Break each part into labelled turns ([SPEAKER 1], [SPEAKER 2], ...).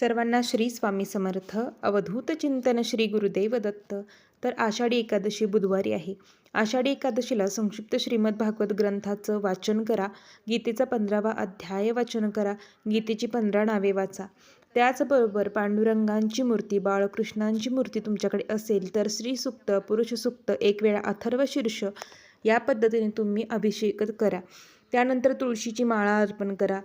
[SPEAKER 1] सर्वांना श्री स्वामी समर्थ अवधूत चिंतन श्री गुरुदेव दत्त. तर आषाढी एकादशी बुधवारी आहे. आषाढी एकादशीला संक्षिप्त श्रीमद भागवत ग्रंथाचं वाचन करा. गीतेचा पंधरावा अध्याय वाचन करा. गीतेची पंधरा नावे वाचा. त्याचबरोबर पांडुरंगांची मूर्ती बाळकृष्णांची मूर्ती तुमच्याकडे असेल तर श्री सुक्त पुरुष सुक्त एक वेळा अथर्व शीर्ष या पद्धतीने तुम्ही अभिषेक करा. त्यानंतर तुळशीची माळा अर्पण करा.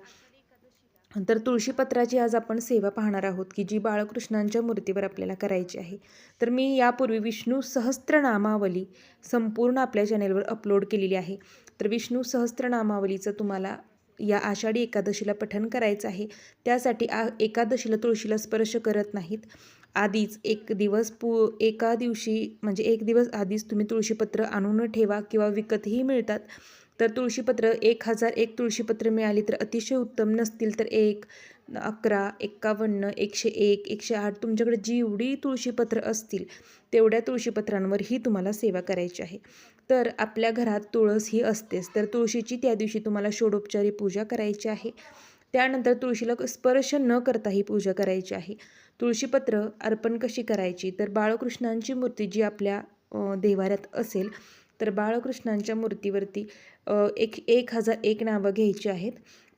[SPEAKER 1] तर तुळशीपत्राची आज आपण सेवा पाहणार आहोत की जी बाळकृष्णांच्या मूर्तीवर आपल्याला करायची आहे. तर मी यापूर्वी विष्णू सहस्त्रनामावली संपूर्ण आपल्या चॅनेलवर अपलोड केलेली आहे. तर विष्णू सहस्त्रनामावलीचं तुम्हाला या आषाढी एकादशीला पठण करायचं आहे. त्यासाठी आ एकादशीला तुळशीला स्पर्श करत नाहीत. आधीच एक दिवस पू एका दिवशी म्हणजे एक दिवस आधीच तुम्ही तुळशीपत्र आणून ठेवा किंवा विकतही मिळतात. तर तुळशीपत्र एक हजार एक तुळशीपत्र मिळाली तर अतिशय उत्तम नसतील तर एक अकरा एक्कावन्न एकशे एक एकशे आठ तुमच्याकडे जेवढी तुळशीपत्र असतील तेवढ्या तुळशीपत्रांवर ही तुम्हाला सेवा करायची आहे. तर आपल्या घरात तुळस ही असतेच तर तुळशीची त्या दिवशी तुम्हाला षोडोपचारी पूजा करायची आहे. त्यानंतर तुळशीला स्पर्श न करता ही पूजा करायची आहे. तुळशीपत्र अर्पण कशी करायची? तर बाळकृष्णांची मूर्ती जी आपल्या देवाऱ्यात असेल तर बाळकृष्णांच्या मूर्तीवरती एक एक हजार एक नावं घ्यायची आहेत.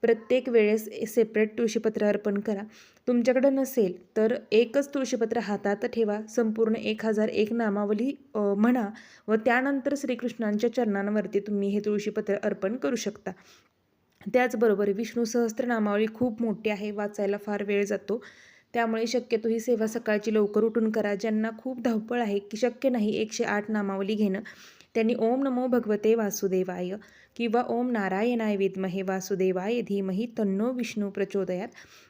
[SPEAKER 1] प्रत्येक वेळेस सेपरेट तुळशीपत्र अर्पण करा. तुमच्याकडं नसेल तर एकच तुळशीपत्र हातात ठेवा. संपूर्ण एक हजार एक नामावली म्हणा व त्यानंतर श्रीकृष्णांच्या चरणांवरती तुम्ही हे तुळशीपत्र अर्पण करू शकता. त्याचबरोबर विष्णू सहस्त्रनामावली खूप मोठी आहे. वाचायला फार वेळ जातो. त्यामुळे शक्यतो ही सेवा सकाळची लवकर उठून करा. ज्यांना खूप धावपळ आहे की शक्य नाही एकशे आठ नामावली घेणं त्यांनी ओम नमो भगवते वासुदेवाय किंवा ओम नारायणाय विद्महे वासुदेवाय धीमही तन्नो विष्णू प्रचोदयात.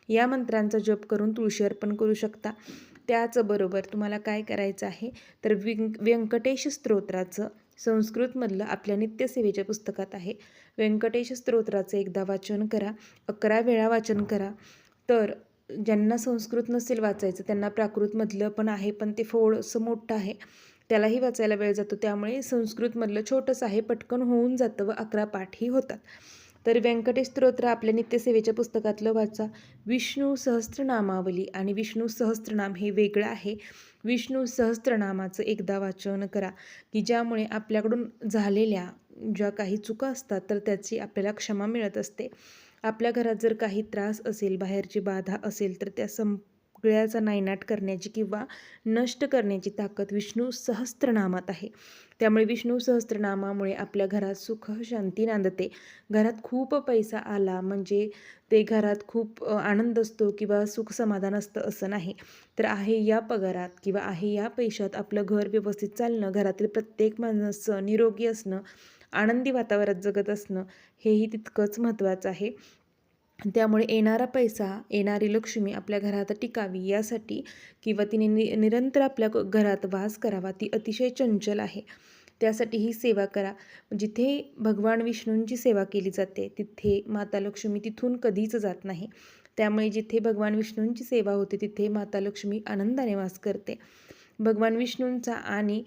[SPEAKER 1] या मंत्रांचा जप करून तुळशी अर्पण करू शकता. त्याचबरोबर तुम्हाला काय करायचं आहे? तर व्यं व्यंकटेश स्तोत्राचं संस्कृतमधलं आपल्या नित्यसेवेच्या पुस्तकात आहे. व्यंकटेश स्तोत्राचं एकदा वाचन करा. अकरा वेळा वाचन करा. तर ज्यांना संस्कृत नसेल वाचायचं त्यांना प्राकृतमधलं पण आहे पण ते थोडंसं मोठं आहे. त्यालाही वाचायला वेळ जातो. त्यामुळे संस्कृतमधलं छोटंसं आहे पटकन होऊन जातं व अकरा पाठही होतात. तर व्यंकटेश स्तोत्र आपल्या नित्यसेवेच्या पुस्तकातलं वाचा. विष्णू सहस्त्रनामावली आणि विष्णू सहस्त्रनाम हे वेगळं आहे. विष्णू सहस्त्रनामाचं एकदा वाचन करा की ज्यामुळे आपल्याकडून झालेल्या ज्या काही चुका असतात तर त्याची आपल्याला क्षमा मिळत असते. आपल्या घरात जर काही त्रास असेल बाहेरची बाधा असेल तर त्या सं सगळ्याचा नायनाट करण्याची किंवा नष्ट करण्याची ताकद विष्णू सहस्त्रनामात आहे. त्यामुळे विष्णू सहस्त्रनामामुळे आपल्या घरात सुख शांती नांदते. घरात खूप पैसा आला म्हणजे ते घरात खूप आनंद असतो किंवा सुख समाधान असतं असं नाही. तर आहे या पगारात किंवा आहे या पैशात आपलं घर व्यवस्थित चालणं घरातील प्रत्येक माणसं निरोगी असणं आनंदी वातावरणात जगत असणं हेही तितकंच महत्त्वाचं आहे. त्यामुळे येणारा पैसा येणारी लक्ष्मी आपल्या घरात टिकावी यासाठी किंवा तिने नि निरंतर आपल्या घरात वास करावा ती अतिशय चंचल आहे. त्यासाठी ही सेवा करा. जिथे भगवान विष्णूंची सेवा केली जाते तिथे माता लक्ष्मी तिथून कधीच जात नाही. त्यामुळे जिथे भगवान विष्णूंची सेवा होते तिथे माता लक्ष्मी आनंदाने वास करते. भगवान विष्णूंचा आणि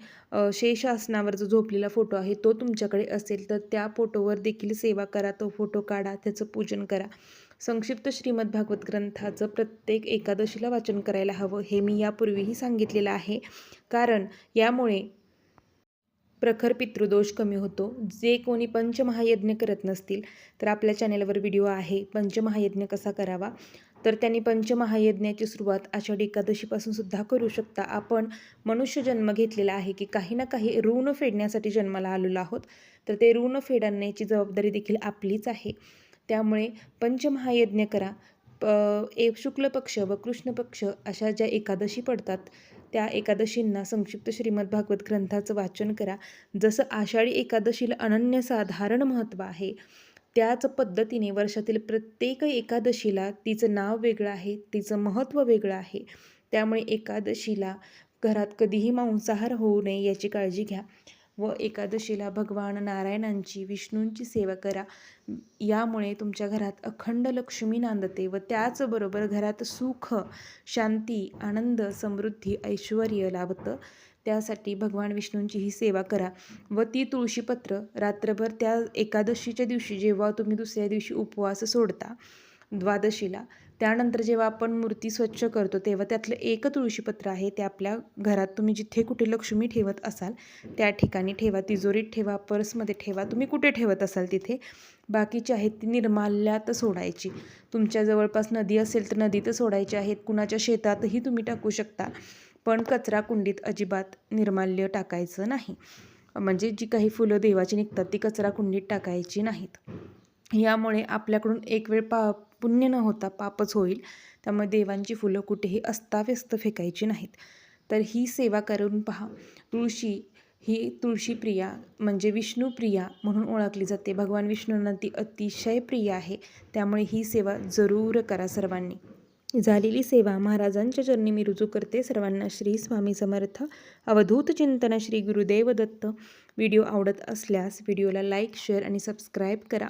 [SPEAKER 1] शेषासनावर जो झोपलेला फोटो आहे तो तुमच्याकडे असेल तर त्या फोटोवर देखील सेवा करा तो फोटो काढा त्याचं पूजन करा. संक्षिप्त श्रीमद भागवत ग्रंथाचं प्रत्येक एकादशीला वाचन करायला हवं हे मी यापूर्वीही सांगितलेलं आहे. कारण यामुळे प्रखर पितृदोष कमी होतो. जे कोणी पंचमहायज्ञ करत नसतील तर आपल्या चॅनेलवर व्हिडिओ आहे पंचमहायज्ञ कसा करावा? तर त्यांनी पंचमहायज्ञाची सुरुवात आषाढी एकादशीपासून सुद्धा करू शकता. आपण मनुष्य जन्म घेतलेला आहे की काही ना काही ऋण फेडण्यासाठी जन्माला आलेलो आहोत. तर ते ऋण फेडण्याची जबाबदारी देखील आपलीच आहे. त्यामुळे पंचमहायज्ञ करा. प ए शुक्ल पक्ष व कृष्ण पक्ष अशा ज्या एकादशी पडतात त्या एकादशींना संक्षिप्त श्रीमद भागवत ग्रंथाचं वाचन करा. जसं आषाढी एकादशीला अनन्यसाधारण महत्त्व आहे त्याच पद्धतीने वर्षातील प्रत्येक एकादशीला तिचं नाव वेगळं आहे तिचं महत्त्व वेगळं आहे. त्यामुळे एकादशीला घरात कधीही मांसाहार होऊ नये याची काळजी घ्या. व एकादशीला भगवान नारायणांची विष्णूंची सेवा करा. यामुळे तुमच्या घरात अखंड लक्ष्मी नांदते व त्याचबरोबर घरात सुख शांती आनंद समृद्धी ऐश्वर लाभतं. त्यासाठी भगवान विष्णूंची ही सेवा करा. व ती तुळशीपत्र रात्रभर त्या एकादशीच्या दिवशी जेव्हा तुम्ही दुसऱ्या दिवशी उपवास सोडता द्वादशीला त्यानंतर जेव्हा आपण मूर्ती स्वच्छ करतो तेव्हा त्यातलं एक तुळशीपत्र आहे ते आपल्या घरात तुम्ही जिथे कुठे लक्ष्मी ठेवत असाल त्या ठिकाणी ठेवा तिजोरीत ठेवा पर्समध्ये ठेवा तुम्ही कुठे ठेवत असाल तिथे बाकीची आहेत ती निर्माल्यात सोडायची. तुमच्या जवळपास नदी असेल तर नदीत सोडायची आहेत कुणाच्या शेतातही तुम्ही टाकू शकता पण कचरा कुंडीत अजिबात निर्माल्य टाकायचं नाही. म्हणजे जी काही फुलं देवाची निघतात ती कचरा कुंडीत टाकायची नाहीत. यामुळे आपल्याकडून एक वेळ पा पुण्य न होता पापच होईल. त्यामुळे देवांची फुलं कुठेही अस्ताव्यस्त फेकायची नाहीत. तर ही सेवा करून पहा. तुळशी ही तुळशीप्रिया म्हणजे विष्णुप्रिया म्हणून ओळखली जाते. भगवान विष्णूंना ती अतिशय प्रिय आहे. त्यामुळे ही सेवा जरूर करा सर्वांनी. झालेली सेवा महाराजांच्या चरणी मी रुजू करते. सर्वांना श्री स्वामी समर्थ. अवधूत चिंतन श्री गुरुदेव दत्त. व्हिडिओ आवडत असल्यास व्हिडिओला लाईक शेअर आणि सबस्क्राईब करा.